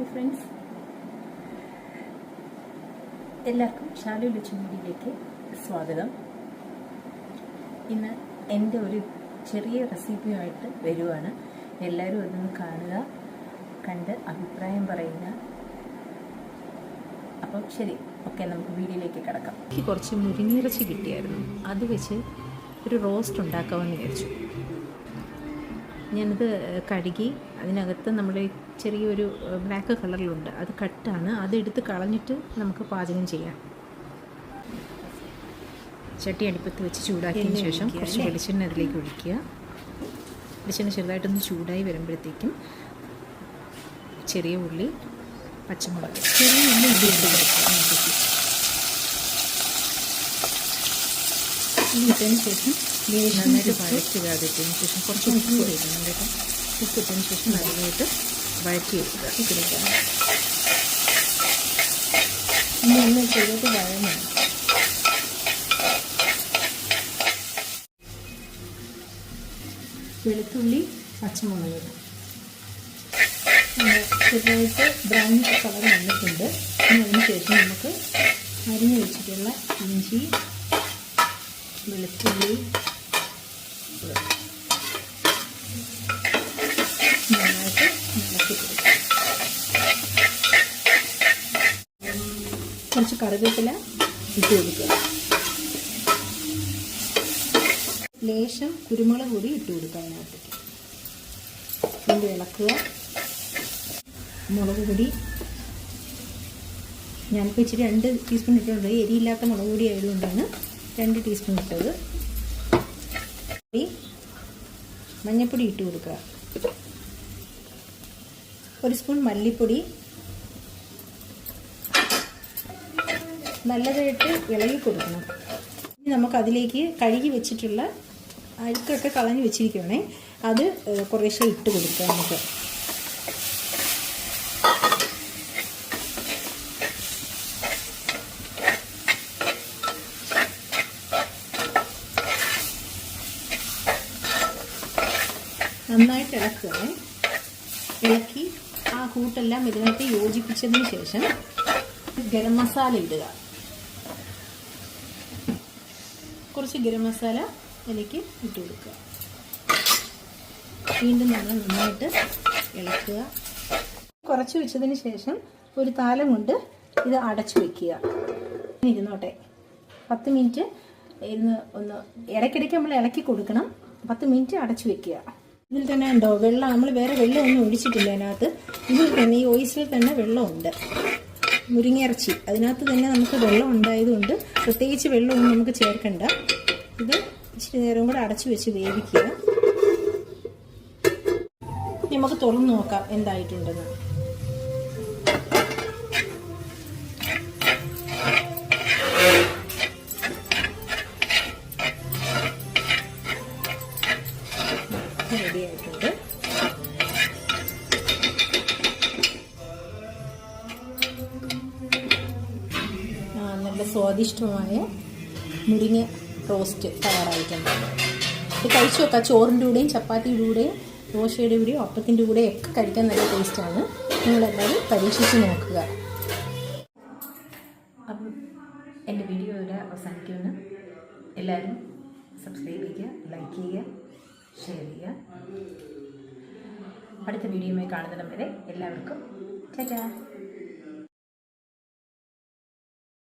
Hi friends എല്ലാവർക്കും ഷാലു ലക്ഷ്മിയിലേക്ക് സ്വാഗതം. ഇന്ന് എന്റെ ഒരു ചെറിയ റെസിപ്പിയുമായിട്ട് വരുവാണ്. എല്ലാവരും അതൊന്ന് കാണുക കണ്ട് അഭിപ്രായം പറയുക. അപ്പം ശരി ഓക്കെ നമുക്ക് വീഡിയോയിലേക്ക് കിടക്കാം. എനിക്ക് കുറച്ച് മുരിങ്ങിറച്ചി കിട്ടിയായിരുന്നു. അത് വെച്ച് ഒരു റോസ്റ്റ് ഉണ്ടാക്കാമെന്ന് വിചാരിച്ചു. ഞാനത് കഴുകി അതിനകത്ത് നമ്മുടെ ചെറിയൊരു ബ്ലാക്ക് കളറിലുണ്ട്. അത് കട്ടാണ്. അതെടുത്ത് കളഞ്ഞിട്ട് നമുക്ക് പാചകം ചെയ്യാം. ചട്ടി അടുപ്പത്ത് വെച്ച് ചൂടാക്കിയതിന് ശേഷം കുറച്ച് വെളിച്ചെണ്ണ അതിലേക്ക് ഒഴിക്കുക. വെളിച്ചെണ്ണ ചെറുതായിട്ടൊന്ന് ചൂടായി വരുമ്പോഴത്തേക്കും ചെറിയ ഉള്ളി പച്ചമുളക് ചെറിയ ഉള്ളി ഇട്ട് ഇട്ടതിന് ശേഷം നന്നായിട്ട് വഴറ്റുക അതിട്ടതിന് ശേഷം കുറച്ച് ഉപ്പ് കൂടി ഇടണം കേട്ടോ. ഉപ്പ് ഇട്ടതിന് ശേഷം നല്ലതായിട്ട് വഴറ്റി എടുക്കുക ഇനി നമ്മൾ വഴങ്ങണം വെളുത്തുള്ളി പച്ചമുളക് ചെറുതായിട്ട് ബ്രൗൺ കളർ വന്നിട്ടുണ്ട്. ഇനി അതിന് ശേഷം നമുക്ക് അരിഞ്ഞു വെച്ചിട്ടുള്ള ഇഞ്ചി വെളുത്തുള്ളി നന്നായിട്ട് ഇളക്കി കൊടുക്കുക കുറച്ച് കറിവേപ്പില ഇട്ട് കൊടുക്കുക. ലേശം കുരുമുളക് പൊടി ഇട്ട് കൊടുക്കുക അതിനകത്തേക്ക്. വീണ്ടും ഇളക്കുക. മുളക് പൊടി. ഞാനിപ്പോൾ ഇച്ചിരി രണ്ട് ടീസ്പൂൺ ഇട്ടിട്ടുണ്ട്. എരിയില്ലാത്ത മുളക് പൊടി ആയതുകൊണ്ടാണ് രണ്ട് ടീസ്പൂൺ ഇട്ടത്. മഞ്ഞൾപ്പൊടി ഇട്ട് കൊടുക്കുക. ഒരു സ്പൂൺ മല്ലിപ്പൊടി. നല്ലതായിട്ട് ഇളകി കൊടുക്കണം. ഇനി നമുക്കതിലേക്ക് കഴുകി വെച്ചിട്ടുള്ള അഴുക്കൊക്കെ കളഞ്ഞ് വെച്ചിരിക്കുകയാണേ അത് കുറേശ്ശെ ഇട്ട് കൊടുക്കുക നമുക്ക്. നന്നായിട്ട് ഇളക്കുക ഇളക്കി ആ കൂട്ടെല്ലാം ഇതിനകത്ത് യോജിപ്പിച്ചതിന് ശേഷം ഗരം മസാല ഇടുക. കുറച്ച് ഗരം മസാല അതിലേക്ക് ഇട്ട് കൊടുക്കുക. വീണ്ടും നമ്മൾ നന്നായിട്ട് ഇളക്കുക. കുറച്ച് വെച്ചതിന് ശേഷം ഒരു താലം കൊണ്ട് ഇത് അടച്ചു വെക്കുക. ഇരുന്നോട്ടെ. പത്ത് മിനിറ്റ് ഇരുന്ന് ഒന്ന് ഇടയ്ക്കിടയ്ക്ക് നമ്മൾ ഇളക്കി കൊടുക്കണം. പത്ത് മിനിറ്റ് അടച്ചു വെക്കുക. ഇതിൽ തന്നെ ഉണ്ടോ? വെള്ളം നമ്മൾ വേറെ വെള്ളം ഒന്നും ഒഴിച്ചിട്ടില്ല അതിനകത്ത് ഇതിൽ തന്നെ ഈ ഓയിസിൽ തന്നെ വെള്ളമുണ്ട്. മുരിങ്ങയിറച്ചി. അതിനകത്ത് തന്നെ നമുക്ക് വെള്ളം ഉണ്ടായതുകൊണ്ട് പ്രത്യേകിച്ച് വെള്ളമൊന്നും നമുക്ക് ചേർക്കണ്ട. ഇത് ഇച്ചിരി നേരം കൂടെ അടച്ചു വെച്ച് വേവിക്കുക. നമുക്ക് തുറന്നു നോക്കാം എന്തായിട്ടുണ്ടെന്ന്. റെഡി ആയിട്ടുണ്ട്. നല്ല സ്വാദിഷ്ടമായ മുരിങ്ങ റോസ്റ്റ് തയ്യാറായിട്ടുണ്ട്. ഇത് കഴിച്ചു നോക്കാം ചോറിന്റെ കൂടെയും ചപ്പാത്തിയുടെ കൂടെയും ദോശയുടെ കൂടെയും അപ്പത്തിന്റെ കൂടെയും ഒക്കെ കഴിക്കാൻ നല്ല ടേസ്റ്റാണ് നിങ്ങളെല്ലാവരും പരീക്ഷിച്ച് നോക്കുക. അപ്പം എന്റെ വീഡിയോ ഇവിടെ അവസാനിക്കുന്നു. എല്ലാവരും സബ്സ്ക്രൈബ് ചെയ്യുക ലൈക്ക് ചെയ്യുക ഷെയർ ചെയ്യുക. അടുത്ത വീഡിയോയുമായി കാണുന്നിടം വരെ എല്ലാവർക്കും ടാറ്റാ.